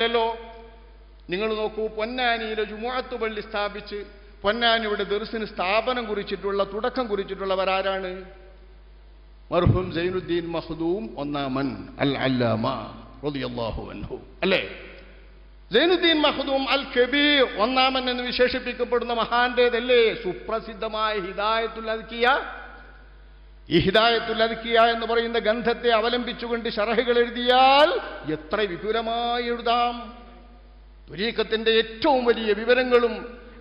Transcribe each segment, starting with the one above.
അല്ലല്ലോ നിങ്ങൾ നോക്കൂ പൊന്നാനിയിലെ ജുമുഅത്ത് പള്ളി സ്ഥാപിച്ച് പൊന്നാനിയുടെ ദർസിന് സ്ഥാപനം കുറിച്ചിട്ടുള്ള തുടക്കം കുറിച്ചിട്ടുള്ളവരാരാണ് മർഹും സൈനുദ്ദീൻ മഹദൂം ഒന്നാമൻ അൽ അല്ലാമ റളിയല്ലാഹു അൻഹു. അല്ലേ? സൈനുദ്ദീൻ മഹദൂം അൽ കബീർ ഒന്നാമൻ എന്ന് വിശേഷിപ്പിക്കപ്പെടുന്ന മഹാന്റേതല്ലേ? സുപ്രസിദ്ധമായ ഹിദായത്തുൽ അദ്കിയ ഈ ഹിദായത്തുൽ അദ്കിയ എന്ന് പറയുന്ന ഗന്ധത്തെ അവലംബിച്ചുകൊണ്ട് ഷറഹുകൾ എഴുതിയാൽ എത്ര വിപുലമായി എഴുതാം. തുരീക്കത്തിന്റെ ഏറ്റവും വലിയ വിവരങ്ങളും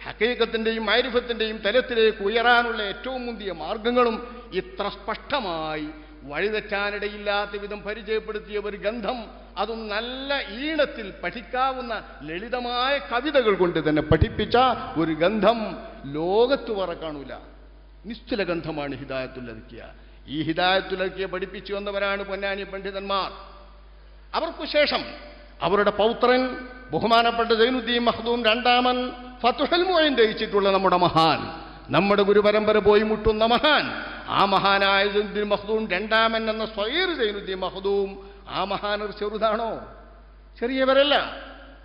ഹക്കീക്കത്തിന്റെയും ആരിഫത്തിന്റെയും തലത്തിലേക്ക് ഉയരാനുള്ള ഏറ്റവും മുന്തിയ മാർഗങ്ങളും ഇത്ര സ്പഷ്ടമായി വഴിതെറ്റാനിടയില്ലാത്ത വിധം പരിചയപ്പെടുത്തിയ ഒരു ഗന്ധം അതും നല്ല ഈണത്തിൽ പഠിക്കാവുന്ന ലളിതമായ കവിതകൾ കൊണ്ട് തന്നെ പഠിപ്പിച്ച ഒരു ഗന്ധം ലോകത്ത് വറ കാണൂല. നിശ്ചല ഗന്ധമാണ് ഹിദായത്തുലക്കിയ ഈ ഹിദായത്തുലക്കിയ പഠിപ്പിച്ചു വന്നവരാണ് പൊന്നാനി പണ്ഡിതന്മാർ. അവർക്കു ശേഷം അവരുടെ പൗത്രൻ ബഹുമാനപ്പെട്ട ജൈനുദ്ദീൻ മഹദൂം രണ്ടാമൻ ഫത്തുഹൽ മൊയിൻ ദയിച്ചിട്ടുള്ള നമ്മുടെ മഹാൻ നമ്മുടെ ഗുരുപരമ്പര പോയി മുട്ടുന്ന മഹാൻ ആ മഹാനായ ജൈനുദ്ദീൻ മഹദൂം രണ്ടാമൻ എന്ന സ്വയർ ജൈനുദ്ദീൻ മഹദൂം ആ ഒരു ചെറുതാണോ? ചെറിയവരല്ല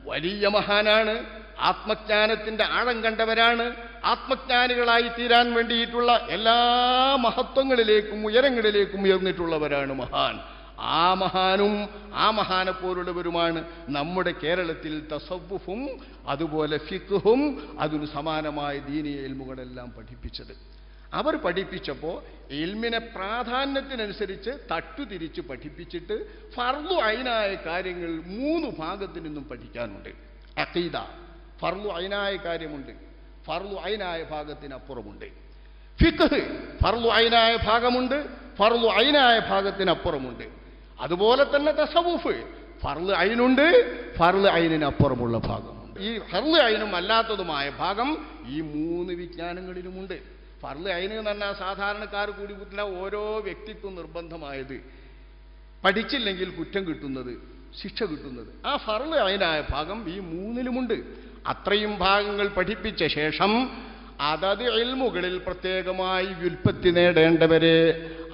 വലിയ മഹാനാണ് ആത്മജ്ഞാനത്തിന്റെ ആഴം കണ്ടവരാണ് ആത്മജ്ഞാനികളായി തീരാൻ വേണ്ടിയിട്ടുള്ള എല്ലാ മഹത്വങ്ങളിലേക്കും ഉയരങ്ങളിലേക്കും ഉയർന്നിട്ടുള്ളവരാണ് മഹാൻ. ആ മഹാനും ആ മഹാനെ പോലുള്ളവരുമാണ് നമ്മുടെ കേരളത്തിൽ തസവ്വുഫും അതുപോലെ ഫിഖും അതിനു സമാനമായ ദീനീയ ഇൽമുകളെല്ലാം പഠിപ്പിച്ചത്. അവർ പഠിപ്പിച്ചപ്പോൾ ഇൽമിനെ പ്രാധാന്യത്തിനനുസരിച്ച് തട്ടുതിരിച്ച് പഠിപ്പിച്ചിട്ട് ഫർദു അയിനായ കാര്യങ്ങൾ മൂന്ന് ഭാഗത്തു നിന്നും പഠിക്കാനുണ്ട്. അഖീദ ഫർദു അയിനായ കാര്യമുണ്ട്. ഫർദു അയിനായ ഭാഗത്തിനപ്പുറമുണ്ട്. ഫിഖ് ഫർലു അയിനായ ഭാഗമുണ്ട് ഫർലു അയിനായ ഭാഗത്തിനപ്പുറമുണ്ട്. അതുപോലെ തന്നെ തസവൂഫ് ഫർൽ അയിനുണ്ട് ഫർൽ അയിനപ്പുറമുള്ള ഭാഗമുണ്ട്. ഈ ഫർൾ അയിനും അല്ലാത്തതുമായ ഭാഗം ഈ മൂന്ന് വിജ്ഞാനങ്ങളിലുമുണ്ട്. ഫർൾ അയിന് എന്ന് പറഞ്ഞാൽ സാധാരണക്കാർ കൂടി ഓരോ വ്യക്തിത്വം നിർബന്ധമായത് പഠിച്ചില്ലെങ്കിൽ കുറ്റം കിട്ടുന്നത് ശിക്ഷ കിട്ടുന്നത്. ആ ഫർൾ അയിനായ ഭാഗം ഈ മൂന്നിലുമുണ്ട്. അത്രയും ഭാഗങ്ങൾ പഠിപ്പിച്ച ശേഷം അതത് എൽമുകളിൽ പ്രത്യേകമായി വ്യുൽപ്പത്തി നേടേണ്ടവരെ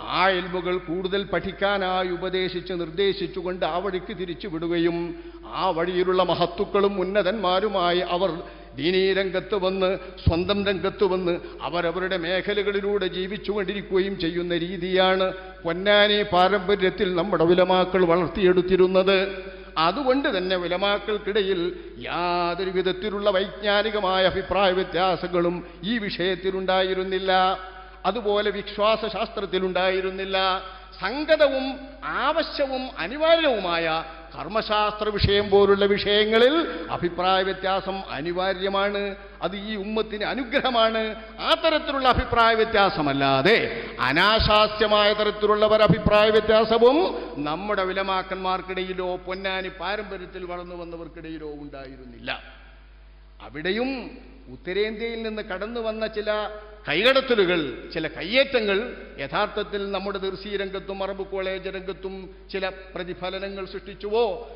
ആ എൽമുകൾ കൂടുതൽ പഠിക്കാനായി ഉപദേശിച്ച് നിർദ്ദേശിച്ചുകൊണ്ട് ആ വഴിക്ക് തിരിച്ചു വിടുകയും ആ വഴിയിലുള്ള മഹത്തുക്കളും ഉന്നതന്മാരുമായി അവർ ദീനീ രംഗത്ത് വന്ന് സ്വന്തം രംഗത്ത് വന്ന് അവരവരുടെ മേഖലകളിലൂടെ ജീവിച്ചുകൊണ്ടിരിക്കുകയും ചെയ്യുന്ന രീതിയാണ് പൊന്നാനി പാരമ്പര്യത്തിൽ നമ്മുടെ വിലമാക്കൾ വളർത്തിയെടുത്തിരുന്നത്. അതുകൊണ്ട് തന്നെ വിലമാക്കൾക്കിടയിൽ യാതൊരു വിധത്തിലുള്ള വൈജ്ഞാനികമായ അഭിപ്രായ വ്യത്യാസങ്ങളും ഈ വിഷയത്തിലുണ്ടായിരുന്നില്ല. അതുപോലെ വിശ്വാസശാസ്ത്രത്തിലുണ്ടായിരുന്നില്ല. സംഗതവും ആവശ്യവും അനിവാര്യവുമായ കർമ്മശാസ്ത്ര വിഷയം പോലുള്ള വിഷയങ്ങളിൽ അഭിപ്രായ വ്യത്യാസം അനിവാര്യമാണ്. അത് ഈ ഉമ്മത്തിന് അനുഗ്രഹമാണ്. ആ തരത്തിലുള്ള അഭിപ്രായ വ്യത്യാസമല്ലാതെ അനാശാസ്യമായ തരത്തിലുള്ളവർ അഭിപ്രായ വ്യത്യാസവും നമ്മുടെ വിലമാക്കന്മാർക്കിടയിലോ പൊന്നാനി പാരമ്പര്യത്തിൽ വളർന്നു വന്നവർക്കിടയിലോ ഉണ്ടായിരുന്നില്ല. അവിടെയും ഉത്തരേന്ത്യയിൽ നിന്ന് കടന്നു വന്ന ചില കൈകടത്തലുകൾ ചില കയ്യേറ്റങ്ങൾ യഥാർത്ഥത്തിൽ നമ്മുടെ ദർശി രംഗത്തും അറബ് കോളേജ് രംഗത്തും ചില പ്രതിഫലനങ്ങൾ സൃഷ്ടിച്ചുവോ?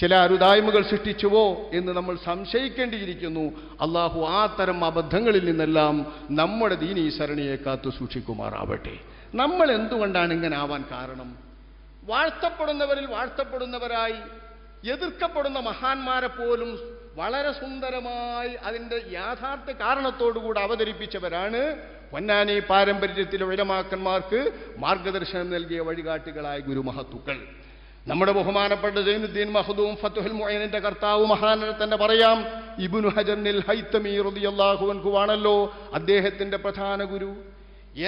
ചില അരുതായ്മകൾ സൃഷ്ടിച്ചുവോ എന്ന് നമ്മൾ സംശയിക്കേണ്ടിയിരിക്കുന്നു. അള്ളാഹു ആ തരം അബദ്ധങ്ങളിൽ നിന്നെല്ലാം നമ്മുടെ ദീനി സരണിയെ കാത്തു സൂക്ഷിക്കുമാറാവട്ടെ. നമ്മൾ എന്തുകൊണ്ടാണ് ഇങ്ങനെ ആവാൻ കാരണം? വാഴ്ത്തപ്പെടുന്നവരിൽ വാഴ്ത്തപ്പെടുന്നവരായി എതിർക്കപ്പെടുന്ന മഹാന്മാരെ പോലും വളരെ സുന്ദരമായി അതിന്റെ യാഥാർത്ഥ്യ കാരണത്തോടുകൂടി അവതരിപ്പിച്ചവരാണ് പൊന്നാനി പാരമ്പര്യത്തിലെ ഉലമാക്കന്മാർക്ക് മാർഗദർശനം നൽകിയ വഴികാട്ടികളായ ഗുരുമഹത്തുക്കൾ. നമ്മുടെ ബഹുമാനപ്പെട്ട ജൈനുദ്ദീൻ മഹദൂം ഫത്തുഹൽ മൊയനിന്റെ കർത്താവ് മഹാനെ തന്നെ പറയാം ഇബുനു ഹജറിൽ ഹൈത്തമി റളിയല്ലാഹു അൻഹുവാണല്ലോ അദ്ദേഹത്തിന്റെ പ്രധാന ഗുരു.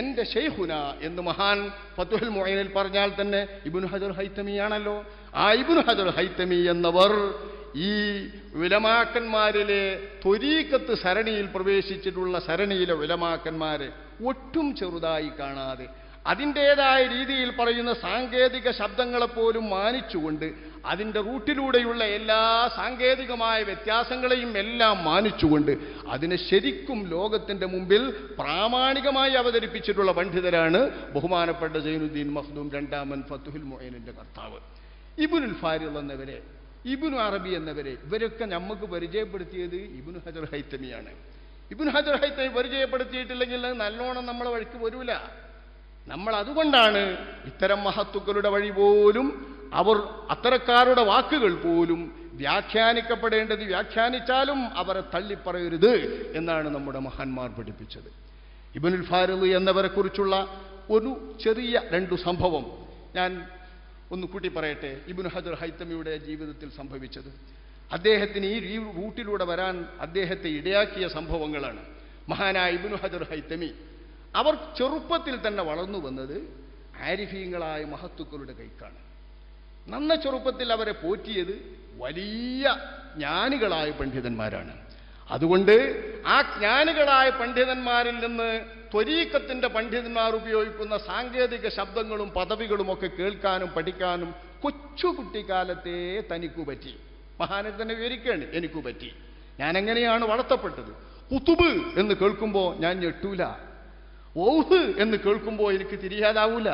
എന്റെ ഷെയ്ഹുന എന്ന് മഹാൻ ഫത്തുഹൽ മൊയനിൽ പറഞ്ഞാൽ തന്നെ ഇബുനു ഹജർ ഹൈത്തമിയാണല്ലോ. ആ ഇബുനു ഹജർ ഹൈത്തമി എന്നവർ ഈ വിലമാക്കന്മാരിലെ തൊരീക്കത്ത് സരണിയിൽ പ്രവേശിച്ചിട്ടുള്ള സരണിയിലെ വിലമാക്കന്മാരെ ഒട്ടും ചെറുതായി കാണാതെ അതിന്റേതായ രീതിയിൽ പറയുന്ന സാങ്കേതിക ശബ്ദങ്ങളെപ്പോലും മാനിച്ചുകൊണ്ട് അതിന്റെ റൂട്ടിലൂടെയുള്ള എല്ലാ സാങ്കേതികമായ വ്യത്യാസങ്ങളെയും എല്ലാം മാനിച്ചുകൊണ്ട് അതിനെ ശരിക്കും ലോകത്തിന്റെ മുമ്പിൽ പ്രാമാണികമായി അവതരിപ്പിച്ചിട്ടുള്ള പണ്ഡിതരാണ് ബഹുമാനപ്പെട്ട ജൈനുദ്ദീൻ മഹ്ദൂം രണ്ടാമൻ ഫത്തുഹുൽ മൊയ്നിന്റെ കർത്താവ്. ഇബുനുൽ ഫാരിൽ എന്നവരെ ഇബുനു അറബി എന്നവരെ ഇവരൊക്കെ നമുക്ക് പരിചയപ്പെടുത്തിയത് ഇബുനു ഹജർ ഹൈത്തമിയാണ്. ഇബുനു ഹജർ ഹൈത്തമി പരിചയപ്പെടുത്തിയിട്ടില്ലെങ്കിൽ നല്ലോണം നമ്മളെ വഴിക്ക് വരൂല. നമ്മൾ അതുകൊണ്ടാണ് ഇത്തരം മഹത്തുക്കളുടെ വഴി പോലും അവർ അത്തരക്കാരുടെ വാക്കുകൾ പോലും വ്യാഖ്യാനിക്കപ്പെടേണ്ടത് വ്യാഖ്യാനിച്ചാലും അവരെ തള്ളിപ്പറയരുത് എന്നാണ് നമ്മുടെ മഹാന്മാർ പഠിപ്പിച്ചത്. ഇബനുൽ ഫാരൂഖ് എന്നവരെ കുറിച്ചുള്ള ഒരു ചെറിയ രണ്ടു സംഭവം ഞാൻ ഒന്ന് കൂട്ടി പറയട്ടെ. ഇബുൻ ഹജർ ഹൈത്തമിയുടെ ജീവിതത്തിൽ സംഭവിച്ചത്. അദ്ദേഹത്തിന് ഈ റൂട്ടിലൂടെ വരാൻ അദ്ദേഹത്തെ ഇടയാക്കിയ സംഭവങ്ങളാണ്. മഹാനായ ഇബുൻ ഹജർ ഹൈത്തമി അവർ ചെറുപ്പത്തിൽ തന്നെ വളർന്നു വന്നത് ആരിഫീങ്ങളായ മഹത്തുക്കളുടെ കൈക്കാണ്. നന്ന ചെറുപ്പത്തിൽ അവരെ പോറ്റിയത് വലിയ ജ്ഞാനികളായ പണ്ഡിതന്മാരാണ്. അതുകൊണ്ട് ആ ജ്ഞാനികളായ പണ്ഡിതന്മാരിൽ നിന്ന് ത്വരീക്കത്തിന്റെ പണ്ഡിതന്മാർ ഉപയോഗിക്കുന്ന സാങ്കേതിക ശബ്ദങ്ങളും പദവികളും ഒക്കെ കേൾക്കാനും പഠിക്കാനും കൊച്ചു കുട്ടിക്കാലത്തെ തനിക്കു പറ്റി. മഹാനെ തന്നെ എനിക്കു പറ്റി. ഞാൻ എങ്ങനെയാണ് വളർത്തപ്പെട്ടത്? കുത്തുബ് എന്ന് കേൾക്കുമ്പോൾ ഞാൻ ഞെട്ടൂല. ഓഹ് എന്ന് കേൾക്കുമ്പോൾ എനിക്ക് തിരിയാതാവൂല.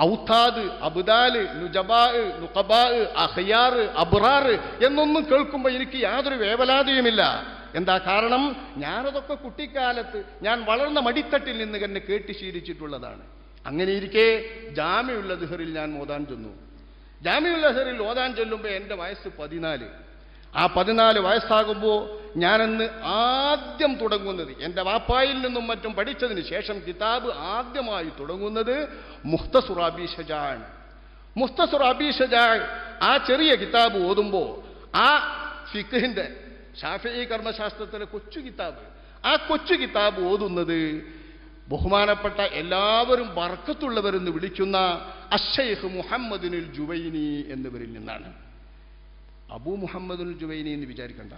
ഔത്താദ് അബുദാൽ നുജബാ നുഖബാ അഹയാറ് അബ്റാറ് എന്നൊന്നും കേൾക്കുമ്പോൾ എനിക്ക് യാതൊരു വേവലാതിയുമില്ല. എന്താ കാരണം? ഞാനതൊക്കെ കുട്ടിക്കാലത്ത് ഞാൻ വളർന്ന മടിത്തട്ടിൽ നിന്ന് തന്നെ കേട്ട് ശീലിച്ചിട്ടുള്ളതാണ്. അങ്ങനെ ഇരിക്കെ ജാമ്യയുള്ള ദുഹറിൽ ഞാൻ ഓതാൻ ചെന്നു. ജാമ്യുള്ള ദുഹറിൽ ഓതാൻ ചെല്ലുമ്പോൾ എന്റെ വയസ്സ് പതിനാല്. ആ പതിനാല് വയസ്സാകുമ്പോൾ ഞാനന്ന് ആദ്യം തുടങ്ങുന്നത് എന്റെ വാപ്പായിൽ നിന്നും മറ്റും പഠിച്ചതിന് ശേഷം കിതാബ് ആദ്യമായി തുടങ്ങുന്നത് മുഖ്തസുറാബി ഷജാൻ. മുഖ്തസുറാബി ഷജാൻ ആ ചെറിയ കിതാബ് ഓതുമ്പോൾ ആ ഫിഖിന്റെ ഷാഫി കർമ്മശാസ്ത്രത്തിലെ കൊച്ചു കിതാബ്. ആ കൊച്ചു കിതാബ് ഓതുന്നത് ബഹുമാനപ്പെട്ട എല്ലാവരും വർക്കത്തുള്ളവരെന്ന് വിളിക്കുന്ന അഷൈഖ് മുഹമ്മദിനുൽ ജുവൈനി എന്നിവരിൽ നിന്നാണ്. അബു മുഹമ്മദുൽ ജുവൈനി എന്ന് വിചാരിക്കണ്ട.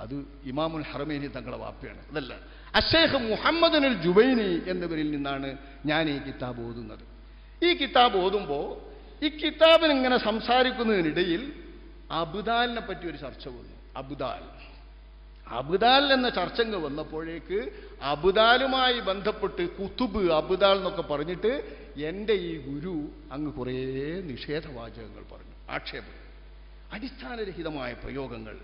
അത് ഇമാമുൽ ഹറമേനി തങ്ങളുടെ വാപ്പയാണ്. അതല്ല അഷേഖ് മുഹമ്മദിനുൽ ജുബൈനി എന്നിവരിൽ നിന്നാണ് ഞാൻ ഈ കിതാബ് ഓതുന്നത്. ഈ കിതാബ് ഓതുമ്പോൾ ഈ കിതാബിനിങ്ങനെ സംസാരിക്കുന്നതിനിടയിൽ അബുദാലിനെ പറ്റി ഒരു ചർച്ച വന്നു. അബുദാൽ. അബുദാൽ എന്ന ചർച്ചങ്ങ് വന്നപ്പോഴേക്ക് അബുദാലുമായി ബന്ധപ്പെട്ട് കുത്തുബ് അബുദാൽ എന്നൊക്കെ പറഞ്ഞിട്ട് എന്റെ ഈ ഗുരു അങ്ങ് കുറേ നിഷേധവാചകങ്ങൾ പറഞ്ഞു ആക്ഷേപം. അടിസ്ഥാനരഹിതമായ പ്രയോഗങ്ങൾ.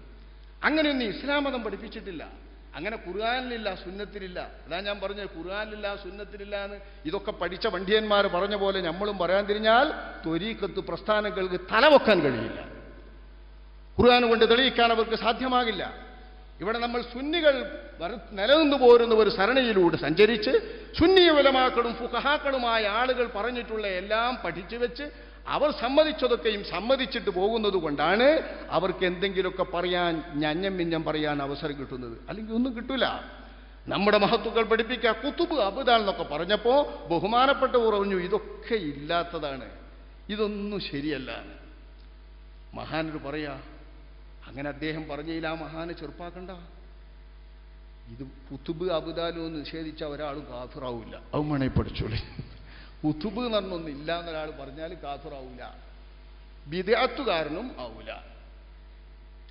അങ്ങനെയൊന്നും ഇസ്ലാം മതം പഠിപ്പിച്ചിട്ടില്ല. അങ്ങനെ ഖുർആാനിലില്ല സുന്നത്തിലില്ല. അതാ ഞാൻ പറഞ്ഞത് ഖുർആാനിലില്ല സുന്നത്തിലില്ല എന്ന് ഇതൊക്കെ പഠിച്ച വണ്ടിയന്മാർ പറഞ്ഞ പോലെ നമ്മളും പറയാൻ തിരിഞ്ഞാൽ ത്വരീക്കത്ത് പ്രസ്ഥാനങ്ങൾക്ക് തലവെക്കാൻ കഴിയില്ല. ഖുർആൻ കൊണ്ട് തെളിയിക്കാൻ അവർക്ക് സാധ്യമാകില്ല. ഇവിടെ നമ്മൾ സുന്നികൾ നിലനിന്നു പോരുന്ന ഒരു സരണിയിലൂടെ സഞ്ചരിച്ച് സുന്നി ഉലമാക്കളും ഫുഹാക്കളുമായ ആളുകൾ പറഞ്ഞിട്ടുള്ള എല്ലാം പഠിച്ചു വെച്ച് അവർ സമ്മതിച്ചതൊക്കെയും സമ്മതിച്ചിട്ട് പോകുന്നത് കൊണ്ടാണ് അവർക്ക് എന്തെങ്കിലുമൊക്കെ പറയാൻ ഞഞ്ഞം മിഞ്ഞം പറയാൻ അവസരം കിട്ടുന്നത്. അല്ലെങ്കിൽ ഒന്നും കിട്ടൂല. നമ്മുടെ മഹത്തുക്കൾ പഠിപ്പിക്കുക കുത്തുബ് അബുദാൽ എന്നൊക്കെ പറഞ്ഞപ്പോ ബഹുമാനപ്പെട്ട പറഞ്ഞു ഇതൊക്കെ ഇല്ലാത്തതാണ്. ഇതൊന്നും ശരിയല്ല. മഹാനൊരു പറയാ അങ്ങനെ അദ്ദേഹം പറഞ്ഞതിൽ ആ മഹാനെ ചെറുപ്പാക്കണ്ട. ഇത് കുത്തുബ് അബുദാലു എന്ന് നിഷേധിച്ച ഒരാളും കാഫിറാവില്ല അവൻ വേണേ പഠിച്ചോളി. കുത്തുബ് എന്ന് പറഞ്ഞൊന്നും ഇല്ല എന്നൊരാൾ പറഞ്ഞാൽ കാഫിറാവൂല. വിദ്യാത്തുകാരനും ആവൂല.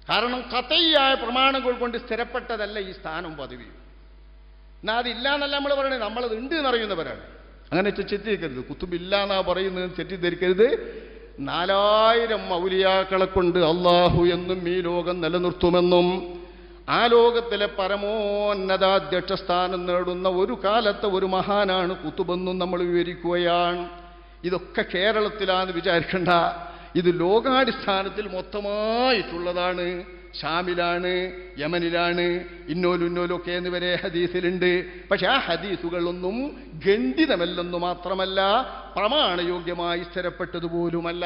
കാരണം കഥയായ പ്രമാണങ്ങൾ കൊണ്ട് സ്ഥിരപ്പെട്ടതല്ല ഈ സ്ഥാനം പദവി. എന്നാ അതില്ല എന്നല്ല നമ്മൾ പറയണേ നമ്മളത് ഉണ്ട് എന്നറിയുന്നവരാണ്. അങ്ങനെ തെറ്റിദ്ധരിക്കരുത് കുത്തുബില്ല എന്നാ പറയുന്നത് തെറ്റിദ്ധരിക്കരുത്. നാലായിരം മൗലിയാക്കളെ കൊണ്ട് അള്ളാഹു എന്നും ഈ ലോകം നിലനിർത്തുമെന്നും ആ ലോകത്തിലെ പരമോന്നതാധ്യക്ഷ സ്ഥാനം നേടുന്ന ഒരു കാലത്തെ ഒരു മഹാനാണ് കുത്തുബെന്നും നമ്മൾ വിവരിക്കുകയാണ്. ഇതൊക്കെ കേരളത്തിലാന്ന് വിചാരിക്കേണ്ട. ഇത് ലോകാടിസ്ഥാനത്തിൽ മൊത്തമായിട്ടുള്ളതാണ്. ഷാമിലാണ് യമനിലാണ് ഇന്നോലും ഇന്നോലും ഒക്കെ എന്നിവരെ ഹദീസിലുണ്ട്. പക്ഷെ ആ ഹദീസുകളൊന്നും ഖണ്ഡിതമല്ലെന്നു മാത്രമല്ല പ്രമാണയോഗ്യമായി സ്ഥിരപ്പെട്ടതുപോലുമല്ല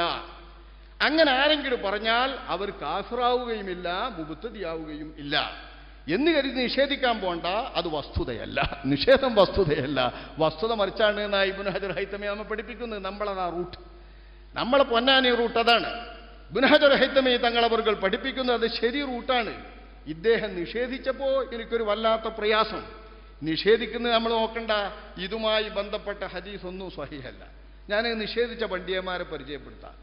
അങ്ങനെ ആരെങ്കിലും പറഞ്ഞാൽ അവർ കാസറാവുകയുമില്ല മുബുത്തതിയാവുകയും ഇല്ല. എന്ന് കരുതി നിഷേധിക്കാൻ പോണ്ട അത് വസ്തുതയല്ല. നിഷേധം വസ്തുതയല്ല. വസ്തുത മറിച്ചാണ് എന്നാ ഇബുൻ ഹജർ ഹൈത്തമി നമ്മൾ പഠിപ്പിക്കുന്നത്. നമ്മളതാ റൂട്ട്. നമ്മളെ പൊന്നാനി റൂട്ട് അതാണ്. ഇബ്നു ഹജർ ഹൈത്തമി തങ്ങളവർകൾ പഠിപ്പിക്കുന്നത് ശരി റൂട്ടാണ്. ഇദ്ദേഹം നിഷേധിച്ചപ്പോൾ എനിക്കൊരു വല്ലാത്ത പ്രയാസം. നിഷേധിക്കുന്നത് നമ്മൾ നോക്കണ്ട. ഇതുമായി ബന്ധപ്പെട്ട ഹദീസ് ഒന്നും സ്വഹിഹല്ല ഞാൻ നിഷേധിച്ച പണ്ഡിയന്മാരെ പരിചയപ്പെടുത്താം.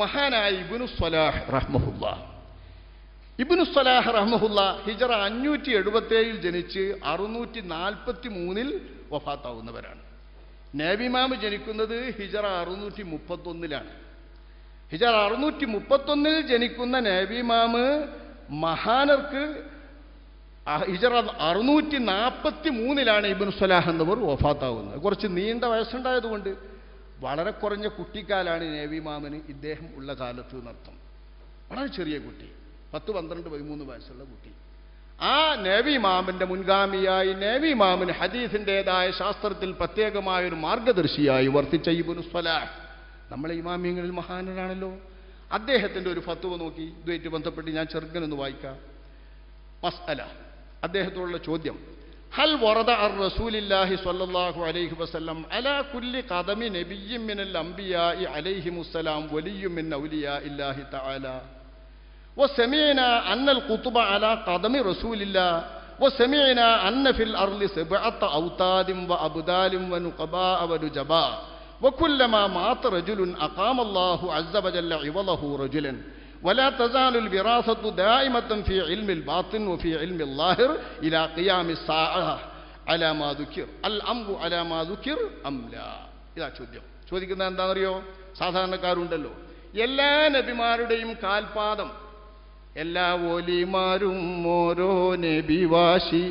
മഹാനായ ഇബുനു സ്വലാഹ് റഹ്മഹുല്ല. ഇബുനു സ്വലാഹ് റഹ്മഹുല്ല ഹിജറ അഞ്ഞൂറ്റി എഴുപത്തേഴിൽ ജനിച്ച് അറുന്നൂറ്റി നാൽപ്പത്തി മൂന്നിൽ വഫാത്താവുന്നവരാണ് നേബിമാമ് ജനിക്കുന്നത് ഹിജറ അറുന്നൂറ്റി മുപ്പത്തൊന്നിലാണ് ഹിജറ അറുന്നൂറ്റി മുപ്പത്തൊന്നിൽ ജനിക്കുന്ന നബിമാമ് മഹാനർക്ക് ഹിജറ അറുന്നൂറ്റി നാൽപ്പത്തി മൂന്നിലാണ് ഇബിൻ സ്വലാഹ് എന്നവർ വഫാത്താവുന്നത്. കുറച്ച് നീണ്ട വയസ്സുണ്ടായതുകൊണ്ട് വളരെ കുറഞ്ഞ കുട്ടിക്കാലാണ് നേവിമാമന് ഇദ്ദേഹം ഉള്ള കാലത്ത് നൃത്തം വളരെ ചെറിയ കുട്ടി. പത്ത് പന്ത്രണ്ട് പതിമൂന്ന് വയസ്സുള്ള കുട്ടി. ആ നേവി മുൻഗാമിയായി നേവി മാമിന് ഹദീസിന്റെതായ ശാസ്ത്രത്തിൽ പ്രത്യേകമായൊരു മാർഗദർശിയായി വർത്തിച്ച ഇബുൻ സ്വലാഹ് നമ്മളെ ഇമാമിയങ്ങളിൽ മഹാനരാണല്ലോ. അദ്ദേഹത്തിന്റെ ഒരു ഫത്തുവ നോക്കി ഇതുമായിട്ട് ബന്ധപ്പെട്ട് ഞാൻ ചെറുക്കനൊന്ന് വായിക്കാം. മസ് അല അദ്ദേഹത്തോടുള്ള ചോദ്യം. ഹൽ വറദ അർ റസൂലില്ലാഹി സ്വല്ലല്ലാഹു അലൈഹി വസല്ലം അല കുല്ലി ഖദമി നബിയും മിനൽ അംബിയാഇ അലൈഹി മുസ്സലാം വലിയും മിൻ ഔലിയ ഇല്ലാഹി തആല. വസമിഅന അന്നൽ ഖുതുബ അലാ ഖദമി റസൂലില്ലാ. വസമിഅന അന്ന ഫിൽ അർളി സബഅത ഔതാദിൻ വഅബ്ദാലിൻ വനുഖബാ വനുജബാ وكلما مات رجل أقام الله عز وجل عوضه رجلا ولا تزال الوراثة دائمة في علم الباطن وفي علم الظاهر إلى قيام الساعة على ما ذكر الأمر على ما ذكر أم لا ഇതാ ചോദ്യം ചോദിക്കുന്നത് എന്താണെന്നറിയോ സാധാരണക്കാരുണ്ടല്ലോ എല്ലാ നബിമാരുടെയും കാൽപാദം എല്ലാ ഓലിമാരും ഓരോ നബിവാശി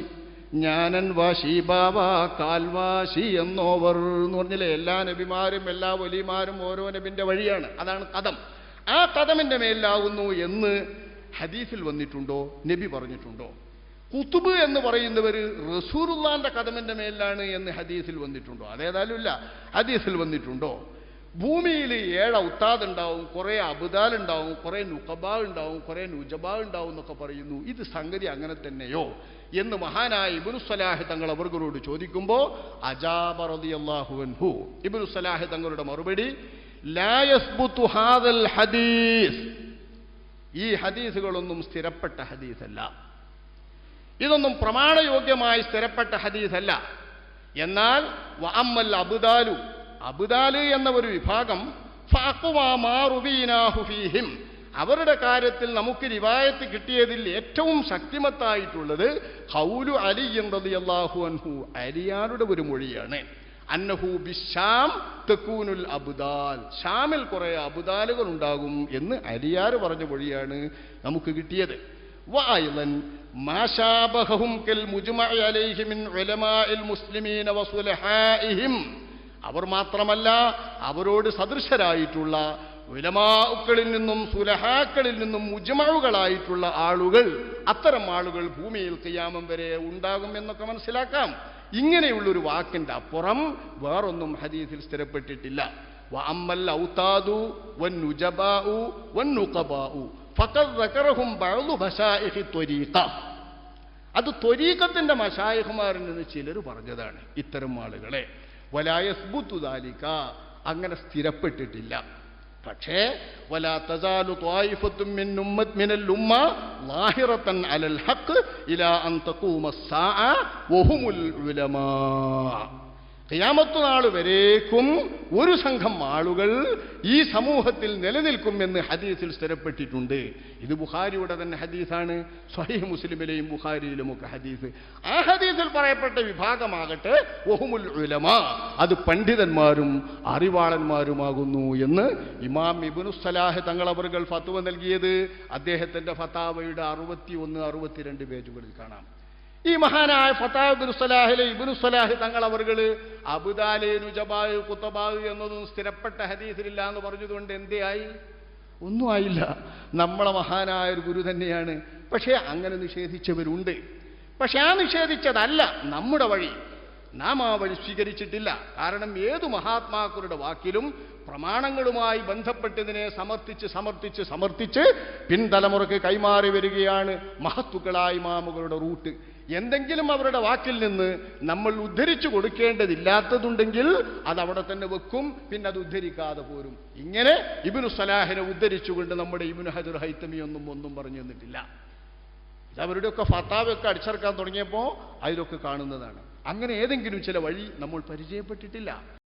ജ്ഞാനൻ വാശി ബാബ കാൽവാശി എന്നോവർ എന്ന് പറഞ്ഞില്ലേ? എല്ലാ നബിമാരും എല്ലാ വലിമാരും ഓരോ നബിന്റെ വഴിയാണ്. അതാണ് കഥം. ആ കഥമിന്റെ മേലാവുന്നു എന്ന് ഹദീസിൽ വന്നിട്ടുണ്ടോ? നബി പറഞ്ഞിട്ടുണ്ടോ? കുത്തുബ് എന്ന് പറയുന്നവർ റസൂറുല്ലാന്റെ കഥമിന്റെ മേലാണ് എന്ന് ഹദീസിൽ വന്നിട്ടുണ്ടോ? അതേതായാലും ഇല്ല. ഹദീസിൽ വന്നിട്ടുണ്ടോ? ഭൂമിയിൽ ഏഴ് ഔത്താദ് ഉണ്ടാവും കുറേ അബുദാൽ ഉണ്ടാവും കുറേ നുക്കബാ ഉണ്ടാവും കുറേ നുജബാ ഉണ്ടാവും എന്നൊക്കെ പറയുന്നു. ഇത് സംഗതി അങ്ങനെ തന്നെയോ? എന്ന് മഹാനായ ഇബുനു സലാഹ് തങ്ങൾ അവർകളോട് ചോദിക്കുമ്പോൾ സലാഹ് തങ്ങളുടെ മറുപടി ഹാദൽ ഹദീസ്. ഈ ഹദീസുകളൊന്നും സ്ഥിരപ്പെട്ട ഹദീസല്ല. ഇതൊന്നും പ്രമാണയോഗ്യമായി സ്ഥിരപ്പെട്ട ഹദീസല്ല. എന്നാൽ വഅമ്മൽ അബുദാലു. അബുദാൽ എന്ന ഒരു വിഭാഗം ഫഅഖ്വാമാറുബീനാഹു ഫീഹിം. അവരുടെ കാര്യത്തിൽ നമുക്ക് റിവായത്ത് കിട്ടിയതിൽ ഏറ്റവും ശക്തിമത്തായിട്ടുള്ളത് ഹൗലു അലി റളിയല്ലാഹു അൻഹു അലിയാരുടെ ഒരു മൊഴിയാണ് അന്നഹു ബിശാം തെക്കൂനുൽ അബുദാൽ ഷാമിൽ കുറെ അബുദാലുകൾ ഉണ്ടാകും എന്ന് അലിയാർ പറഞ്ഞ മൊഴിയാണ് നമുക്ക് കിട്ടിയത് وأيضا ما شابههم كالمجمع عليه من علماء المسلمين وصلحائهم അവർ മാത്രമല്ല അവരോട് സദൃശരായിട്ടുള്ള ഉലമാക്കളിൽ നിന്നും സുലഹാക്കളിൽ നിന്നും മുജമഴുകളായിട്ടുള്ള ആളുകൾ അത്തരം ആളുകൾ ഭൂമിയിൽ കയ്യാമം വരെ ഉണ്ടാകും എന്നൊക്കെ മനസ്സിലാക്കാം. ഇങ്ങനെയുള്ളൊരു വാക്കിന്റെ അപ്പുറം വേറൊന്നും ഹദീസിൽ സ്ഥിരപ്പെട്ടിട്ടില്ല. വഅമ്മൽ ഔതാദു വന്നുജബാഉ വന്നുഖബാഉ ഫഖദ് ബശായിഹി ത്വരീഖ. അത് ത്വരീഖത്തിന്റെ മഷായഹുമാരിൽ നിന്ന് ചിലർ പറഞ്ഞതാണ് ഇത്തരം ആളുകളെ. വലായസ്ബുത്തു ദാലിക. അങ്ങനെ സ്ഥിരപ്പെട്ടിട്ടില്ല. പക്ഷേ വലാ തസാലു ത്വായിഫത്തും മിൻ ഉമ്മത്ത് മിനൽ ഉമ്മ ലാഹിറത്തൻ അലൽ ഹഖ് ഇലാ അൻ തഖൂമ സാഅ വഹുമുൽ ഉലമാ ഖിയാമത്ത് നാൾ വരേക്കും ഒരു സംഘം ആളുകൾ ഈ സമൂഹത്തിൽ നിലനിൽക്കും എന്ന് ഹദീസിൽ സ്ഥിരപ്പെട്ടിട്ടുണ്ട്. ഇത് ബുഖാരിയുടെ തന്നെ ഹദീസാണ്. സ്വഹീഹ് മുസ്ലിമിലെയും ബുഖാരിയിലുമൊക്കെ ഹദീസ്. ആ ഹദീസിൽ പറയപ്പെട്ട വിഭാഗമാകട്ടെ ഒഹുമുൽ ഉലമ അത് പണ്ഡിതന്മാരും അറിവാളന്മാരുമാകുന്നു എന്ന് ഇമാം ഇബുനു സലാഹ് തങ്ങളവറുകൾ ഫത്തുവ നൽകിയത്. അദ്ദേഹത്തിന്റെ ഫത്താവയുടെ അറുപത്തി ഒന്ന് അറുപത്തിരണ്ട് പേജുകളിൽ കാണാം. ഈ മഹാനായ ഫത്താബ് ബിൻ സലാഹിലെ ഇബിനു സലാഹ് തങ്ങൾ അവർകൾ അബുദാലെ എന്നതും സ്ഥിരപ്പെട്ട ഹദീസിലില്ല എന്ന് പറഞ്ഞതുകൊണ്ട് എന്തേയായി? ഒന്നും ആയില്ല. നമ്മളെ മഹാനായ ഒരു ഗുരു തന്നെയാണ്. പക്ഷേ അങ്ങനെ നിഷേധിച്ചവരുണ്ട്. പക്ഷെ ആ നിഷേധിച്ചതല്ല നമ്മുടെ വഴി. നാം ആ വഴി സ്വീകരിച്ചിട്ടില്ല. കാരണം ഏതു മഹാത്മാക്കളുടെ വാക്കിലും പ്രമാണങ്ങളുമായി ബന്ധപ്പെട്ടതിനെ സമർത്ഥിച്ച് സമർത്ഥിച്ച് സമർത്ഥിച്ച് പിൻതലമുറക്ക് കൈമാറി വരികയാണ് മഹത്തുക്കളായ മാമുകളുടെ റൂട്ട്. എന്തെങ്കിലും അവരുടെ വാക്കിൽ നിന്ന് നമ്മൾ ഉദ്ധരിച്ചു കൊടുക്കേണ്ടതില്ലാത്തതുണ്ടെങ്കിൽ അത് അവിടെ തന്നെ വെക്കും പിന്നെ അത് ഉദ്ധരിക്കാതെ പോരും. ഇങ്ങനെ ഇബിനു സലാഹിനെ ഉദ്ധരിച്ചുകൊണ്ട് നമ്മുടെ ഇബിനു ഹജർ ഹൈത്തമി ഒന്നും ഒന്നും പറഞ്ഞു തന്നിട്ടില്ല. അവരുടെയൊക്കെ ഫത്താവൊക്കെ അടിച്ചറക്കാൻ തുടങ്ങിയപ്പോൾ അതിലൊക്കെ കാണുന്നതാണ്. അങ്ങനെ ഏതെങ്കിലും ചില വഴി നമ്മൾ പരിചയപ്പെട്ടിട്ടില്ല.